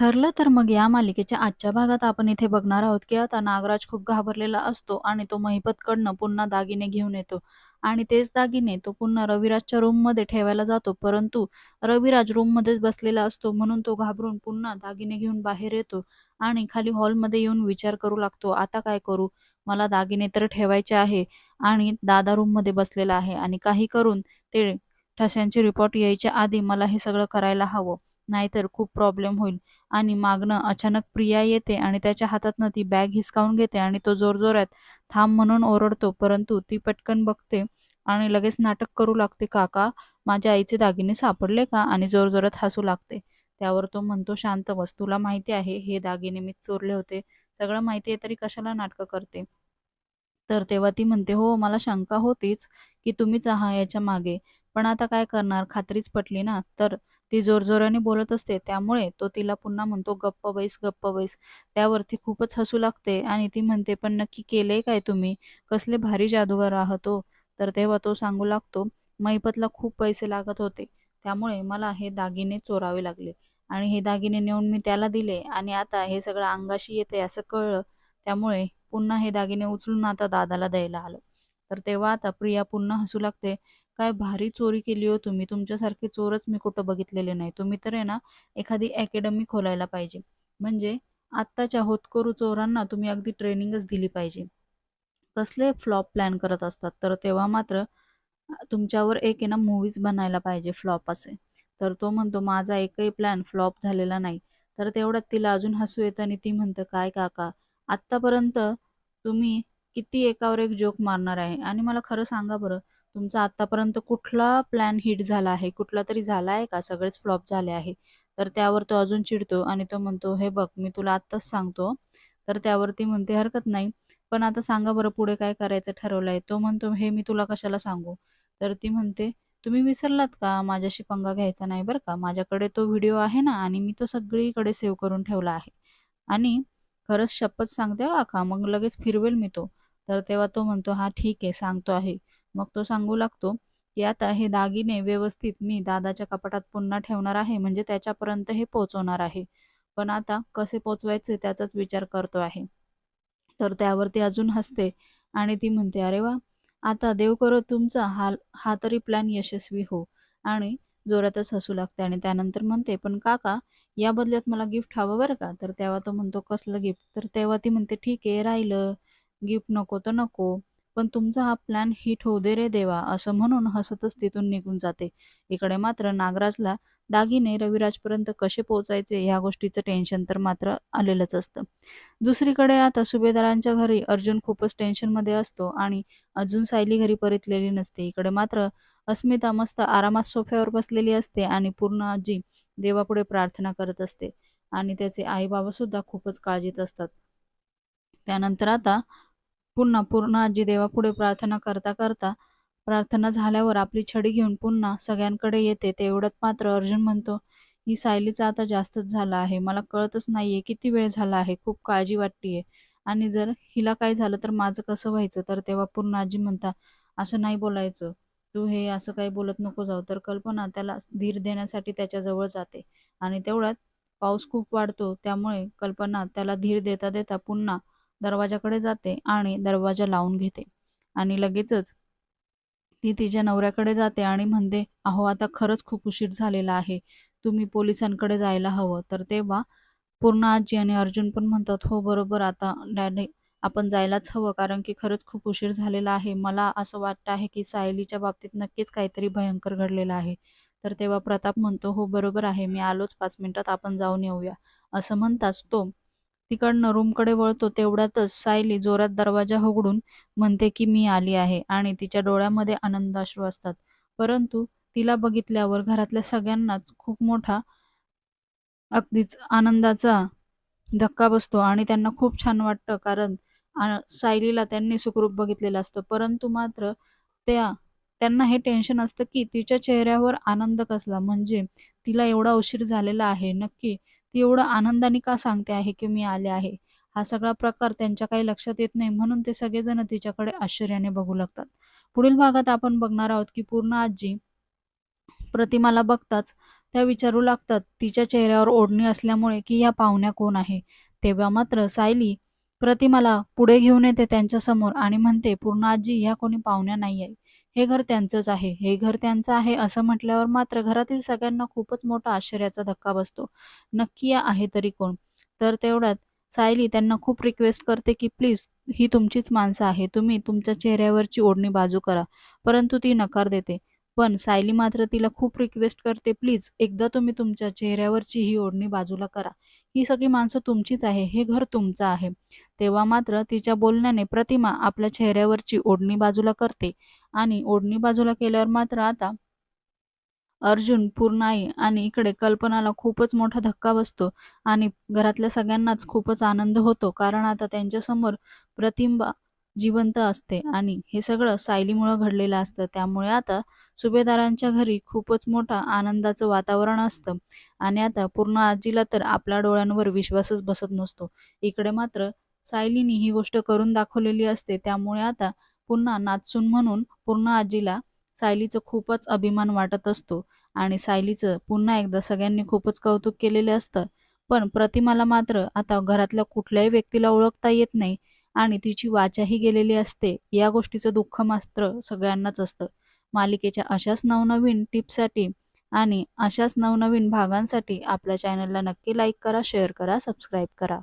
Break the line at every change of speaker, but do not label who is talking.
ठरलं तर मग या मालिकेच्या आजच्या भागात आपण इथे बघणार आहोत की आता नागराज खूप घाबरलेला असतो आणि तो महिपतकडनं पुन्हा दागिने घेऊन येतो. आणि तेच दागिने तो पुन्हा रविराजच्या रूममध्ये ठेवायला जातो परंतु रविराज रूममध्येच बसलेला असतो म्हणून तो घाबरून पुन्हा दागिने घेऊन बाहेर येतो आणि खाली हॉलमध्ये येऊन विचार करू लागतो आता काय करू? मला दागिने तर ठेवायचे आहे आणि दादा रूममध्ये बसलेला आहे आणि काही करून ते ठस्यांचे रिपोर्ट यायच्या आधी मला हे सगळं करायला हवं नाहीतर खूप प्रॉब्लेम होईल. आणि मागणं अचानक प्रिया येते आणि त्याच्या हातातनं ती बॅग हिसकावून घेते आणि तो जोरजोरात थांब म्हणून ओरडतो परंतु ती पटकन बघते आणि लगेच नाटक करू लागते काका माझ्या आईचे दागिने सापडले का? आणि जोरजोरात हसू लागते. त्यावर तो म्हणतो शांत बस तुला माहिती आहे हे दागिने मी चोरले होते. सगळं माहिती आहे तरी कशाला नाटकं करते? तर तेव्हा ती म्हणते हो मला शंका होतीच की तुम्हीच आहात याच्या मागे. पण आता काय करणार? खात्रीच पटली ना. तर ती जोरजोराने बोलत असते. त्यामुळे तो तिला पुन्हा म्हणतो गप्प बैस गप्प बैस. त्यावरती खूपच हसू लागते आणि ती म्हणते पण नक्की केले काय तुम्ही? कसले भारी जादूगार आहात हो तर तेव्हा तो सांगू लागतो मैपतला खूप पैसे लागत होते. त्यामुळे मला हे दागिने चोरावे लागले आणि हे दागिने नेऊन मी त्याला दिले आणि आता हे सगळं अंगाशी येते असं कळलं. त्यामुळे पुन्हा हे दागिने उचलून आता दादाला द्यायला आलं. तर तेव्हा आता प्रिया पुन्हा हसू लागते काय भारी चोरी केली हो तुम्ही. तुमच्यासारखे चोरच मी कुठं बघितलेले नाही. तुम्ही तर आहे ना एखादी अकॅडमी खोलायला पाहिजे. म्हणजे आत्ताच्या होतकरू चोरांना तुम्ही अगदी ट्रेनिंगच दिली पाहिजे. कसले फ्लॉप प्लॅन करत असतात? तर तेव्हा मात्र तुमच्यावर एक आहे ना मूवीज बनायला पाहिजे फ्लॉप असे. तर तो म्हणतो माझा एकही प्लॅन फ्लॉप झालेला नाही. तर तेवढ्यात तिला अजून हसू येतं आणि ती म्हणतं काय काका आत्तापर्यंत तुम्ही किती एकावर एक जोक मारणार आहे? आणि मला खरं सांगा बरं तुमचा आत्तापर्यंत कुठला प्लॅन हिट झाला आहे? कुठला तरी झाला आहे का? सगळेच फ्लॉप झाले आहे. तर त्यावर तो अजून चिडतो आणि तो म्हणतो हे बघ मी तुला आत्ताच सांगतो. तर त्यावरती म्हणते हरकत नाही. पण आता सांगा बरं पुढे काय करायचं ठरवलं आहे तो म्हणतो हे मी तुला कशाला सांगू? तर ती म्हणते तुम्ही विसरलात का? माझ्याशी पंगा घ्यायचा नाही बरं का? माझ्याकडे तो व्हिडिओ आहे ना आणि मी तो सगळीकडे सेव्ह करून ठेवला आहे. आणि खरंच शपथ सांगते हो का मग लगेच फिरवेल मी तो. तर तेव्हा तो म्हणतो हा ठीक आहे. सांगतो आहे. मग तो सांगू लागतो की आता हे दागिने व्यवस्थित मी दादाच्या कपाटात पुन्हा ठेवणार आहे म्हणजे त्याच्यापर्यंत हे पोचवणार आहे. पण आता कसे पोचवायचे त्याचाच विचार करतो आहे. तर त्यावरती अजून हसते आणि ती म्हणते अरे वा आता देव करो तुमचा हा हा तरी प्लॅन यशस्वी हो. आणि जोरातच हसू लागते आणि त्यानंतर म्हणते पण काका या बदल्यात मला गिफ्ट हवं बरं का? तर तेव्हा तो म्हणतो कसलं गिफ्ट तर तेव्हा ती म्हणते ठीक आहे राहिलं. गिफ्ट नको तर नको. पण तुमचा हा प्लॅन हिट होऊ दे रे देवा असं म्हणून हसतच तिथून निघून जाते. इकडे मात्र नागराजला दागिने रविराजपर्यंत कसे पोहोचायचे ह्या गोष्टीचं टेन्शन तर मात्र आलेलंच असतं. दुसरीकडे आता सुभेदारांच्या घरी अर्जुन खूपच टेन्शनमध्ये असतो आणि अजून सायली घरी परतलेली नसते. इकडे मात्र अस्मिता मस्त आरामात सोफ्यावर बसलेली असते आणि पूर्ण आजी देवापुढे प्रार्थना करत असते. आणि त्याचे आई बाबा सुद्धा खूपच काळजीत असतात. त्यानंतर आता पुन्हा पूर्ण आजी देवापुढे प्रार्थना करता करता प्रार्थना झाल्यावर आपली छडी घेऊन पुन्हा सगळ्यांकडे येते. तेवढ्यात मात्र अर्जुन म्हणतो ही सायलीचा आता जास्तच झाला आहे. मला कळतच नाहीये किती वेळ झाला आहे. खूप काळजी वाटतीये. आणि जर हिला काय झालं तर माझं कसं व्हायचं? तर तेव्हा पूर्ण आजी म्हणता असं नाही बोलायचं. तू हे असं काही बोलत नको जाऊ. तर कल्पना त्याला धीर देण्यासाठी त्याच्याजवळ जाते. आणि तेवढ्यात पाऊस खूप वाढतो. त्यामुळे कल्पना त्याला धीर देता देता पुन्हा दरवाजाकडे जाते आणि दरवाजा लावून घेते. आणि लगेचच ती तिच्या नवऱ्याकडे जाते आणि म्हणते अहो आता खरंच खूप उशीर झालेला आहे. तुम्ही पोलिसांकडे जायला हवं. तर तेव्हा पूर्ण आजी आणि अर्जुन पण म्हणतात हो बरोबर आता डॅडी आपण जायलाच हवं कारण की खरंच खूप उशीर झालेला आहे. मला असं वाटतं आहे की सायलीच्या बाबतीत नक्कीच काहीतरी भयंकर घडलेलं आहे. तर तेव्हा प्रताप म्हणतो हो बरोबर आहे. मी आलोच. पाच मिनिटात आपण जाऊन येऊया. असं म्हणताच तो तिकडनं रूमकडे वळतो तेवढ्यातच सायली जोरात दरवाजा उघडून म्हणते की मी आली आहे. आणि तिच्या डोळ्यामध्ये आनंदाश्रू असतात. परंतु तिला बघितल्यावर घरातल्या सगळ्यांनाच खूप मोठा अगदीच आनंदाचा धक्का बसतो आणि त्यांना खूप छान वाटतं कारण सायलीला त्यांनी सुखरूप बघितलेलं असतं. परंतु मात्र त्या त्यांना हे टेन्शन असतं की तिच्या चेहऱ्यावर आनंद कसला? म्हणजे तिला एवढा उशीर झालेला आहे. नक्की ती एवढं आनंदाने का सांगते आहे की मी आले आहे? हा सगळा प्रकार त्यांच्या काही लक्षात येत नाही म्हणून ते सगळेजण तिच्याकडे आश्चर्याने बघू लागतात. पुढील भागात आपण बघणार आहोत की पूर्ण आजी प्रतिमाला बघताच त्या विचारू लागतात तिच्या चेहऱ्यावर ओढणी असल्यामुळे की या पाहुण्या कोण आहे? तेव्हा मात्र सायली प्रतिमाला पुढे घेऊन येते त्यांच्यासमोर आणि म्हणते पूर्ण आजी ह्या कोणी पाहुण्या नाही आहे हे घर त्यांचंच आहे हे घर त्यांचं आहे असं म्हटल्यावर मात्र घरातील सगळ्यांना खूपच मोठा आश्चर्याचा धक्का बसतो. नक्की या आहे तरी कोण? तर तेवढ्यात सायली त्यांना खूप रिक्वेस्ट करते की प्लीज ही तुमचीच माणसं आहे. तुम्ही तुमच्या चेहऱ्यावरची ओढणी बाजू करा. परंतु ती नकार देते. पण सायली मात्र तिला खूप रिक्वेस्ट करते प्लीज एकदा तुम्ही तुमच्या चेहऱ्यावरची ही ओढणी बाजूला करा. ही सगळी माणसं तुमचीच आहे हे घर तुमचं आहे. तेव्हा मात्र तिच्या बोलण्याने प्रतिमा आपल्या चेहऱ्यावरची ओढणी बाजूला करते आणि ओढणी बाजूला केल्यावर मात्र आता अर्जुन पूर्णाई आणि इकडे कल्पनाला खूपच मोठा धक्का बसतो आणि घरातल्या सगळ्यांनाच खूपच आनंद होतो. कारण आता त्यांच्यासमोर प्रतिमा जिवंत असते. आणि हे सगळं सायलीमुळं घडलेलं असतं. त्यामुळे आता सुभेदारांच्या घरी खूपच मोठा आनंदाचं वातावरण असतं. आणि आता पूर्ण आजीला तर आपल्या डोळ्यांवर विश्वासच बसत नसतो. इकडे मात्र सायलीनी ही गोष्ट करून दाखवलेली असते. त्यामुळे आता पुन्हा नाचून म्हणून पूर्ण आजीला सायलीचं खूपच अभिमान वाटत असतो. आणि सायलीचं पुन्हा एकदा सगळ्यांनी खूपच कौतुक केलेले असतं. पण प्रतिमाला मात्र आता घरातल्या कुठल्याही व्यक्तीला ओळखता येत नाही. आणि तिची वाचाही गेलेली असते. या गोष्टीचं दुःख मात्र सगळ्यांनाच असतं. मालिकेच्या अशाच नवनवीन टिप्ससाठी आणि अशाच नवनवीन भागांसाठी आपल्या चॅनलला नक्की लाईक करा शेअर करा सबस्क्राईब करा.